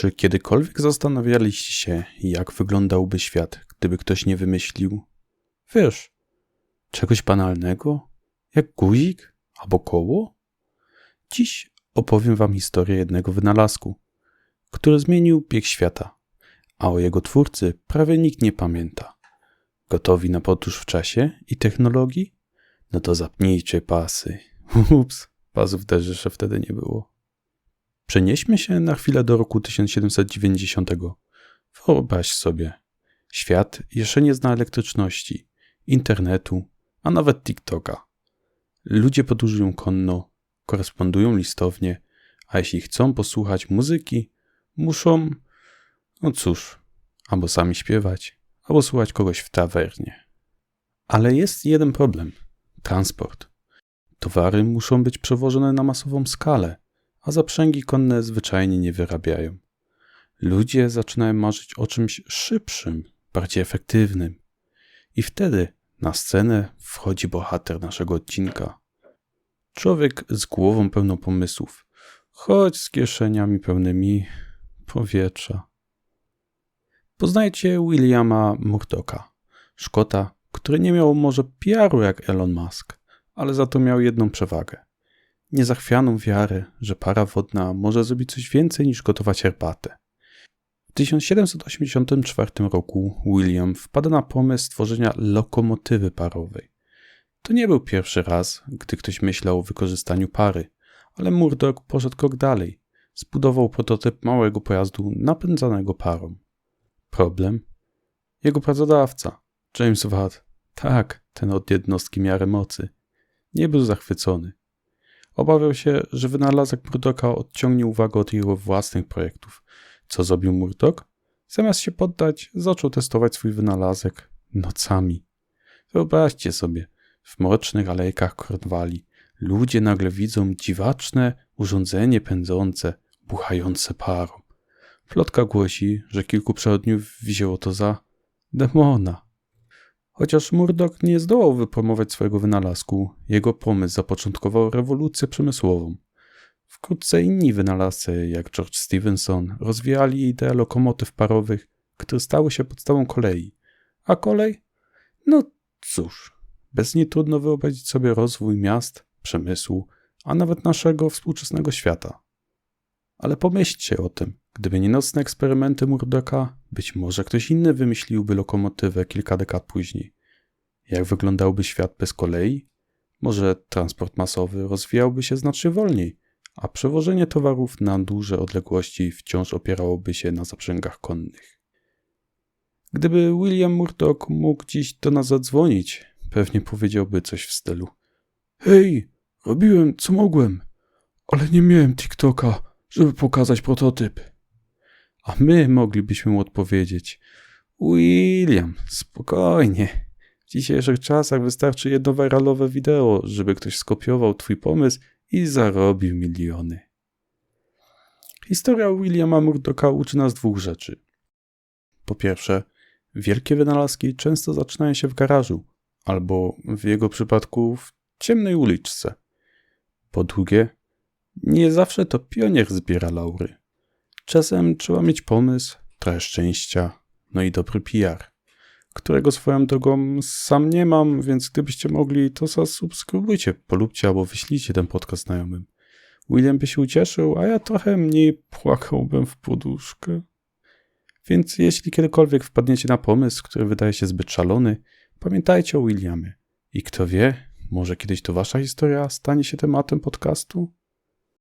Czy kiedykolwiek zastanawialiście się, jak wyglądałby świat, gdyby ktoś nie wymyślił, wiesz, czegoś banalnego, jak guzik albo koło? Dziś opowiem wam historię jednego wynalazku, który zmienił bieg świata, a o jego twórcy prawie nikt nie pamięta. Gotowi na podróż w czasie i technologii? No to zapnijcie pasy. Ups, pasów też jeszcze wtedy nie było. Przenieśmy się na chwilę do roku 1790. Wyobraź sobie, świat jeszcze nie zna elektryczności, internetu, a nawet TikToka. Ludzie podróżują konno, korespondują listownie, a jeśli chcą posłuchać muzyki, muszą, no cóż, albo sami śpiewać, albo słuchać kogoś w tawernie. Ale jest jeden problem transport. Towary muszą być przewożone na masową skalę, a zaprzęgi konne zwyczajnie nie wyrabiają. Ludzie zaczynają marzyć o czymś szybszym, bardziej efektywnym. I wtedy na scenę wchodzi bohater naszego odcinka. Człowiek z głową pełną pomysłów, choć z kieszeniami pełnymi powietrza. Poznajcie Williama Murdocha, Szkota, który nie miał może PR-u jak Elon Musk, ale za to miał jedną przewagę. Niezachwianą wiarę, że para wodna może zrobić coś więcej niż gotować herbatę. W 1784 roku William wpada na pomysł stworzenia lokomotywy parowej. To nie był pierwszy raz, gdy ktoś myślał o wykorzystaniu pary, ale Murdoch poszedł krok dalej. Zbudował prototyp małego pojazdu napędzanego parą. Problem? Jego pracodawca, James Watt, tak, ten od jednostki miarę mocy, nie był zachwycony. Obawiał się, że wynalazek Murdocha odciągnie uwagę od jego własnych projektów. Co zrobił Murdoch? Zamiast się poddać, zaczął testować swój wynalazek nocami. Wyobraźcie sobie, w mrocznych alejkach Cornwalli ludzie nagle widzą dziwaczne urządzenie pędzące, buchające parą. Plotka głosi, że kilku przechodniów wzięło to za demona. Chociaż Murdoch nie zdołał wypromować swojego wynalazku, jego pomysł zapoczątkował rewolucję przemysłową. Wkrótce inni wynalazcy, jak George Stephenson, rozwijali ideę lokomotyw parowych, które stały się podstawą kolei. A kolej? No cóż, bez niej trudno wyobrazić sobie rozwój miast, przemysłu, a nawet naszego współczesnego świata. Ale pomyślcie o tym, gdyby nie nocne eksperymenty Murdocha, być może ktoś inny wymyśliłby lokomotywę kilka dekad później. Jak wyglądałby świat bez kolei? Może transport masowy rozwijałby się znacznie wolniej, a przewożenie towarów na duże odległości wciąż opierałoby się na zaprzęgach konnych. Gdyby William Murdoch mógł dziś do nas zadzwonić, pewnie powiedziałby coś w stylu: Hej, robiłem co mogłem, ale nie miałem TikToka, żeby pokazać prototyp. A my moglibyśmy mu odpowiedzieć: William, spokojnie. W dzisiejszych czasach wystarczy jedno viralowe wideo, żeby ktoś skopiował twój pomysł i zarobił miliony. Historia Williama Murdocha uczy nas dwóch rzeczy. Po pierwsze, wielkie wynalazki często zaczynają się w garażu, albo w jego przypadku w ciemnej uliczce. Po drugie, nie zawsze to pionier zbiera laury. Czasem trzeba mieć pomysł, trochę szczęścia, no i dobry PR, którego swoją drogą sam nie mam, więc gdybyście mogli, to zasubskrybujcie, polubcie albo wyślijcie ten podcast znajomym. William by się ucieszył, a ja trochę mniej płakałbym w poduszkę. Więc jeśli kiedykolwiek wpadniecie na pomysł, który wydaje się zbyt szalony, pamiętajcie o Williamie. I kto wie, może kiedyś to wasza historia stanie się tematem podcastu?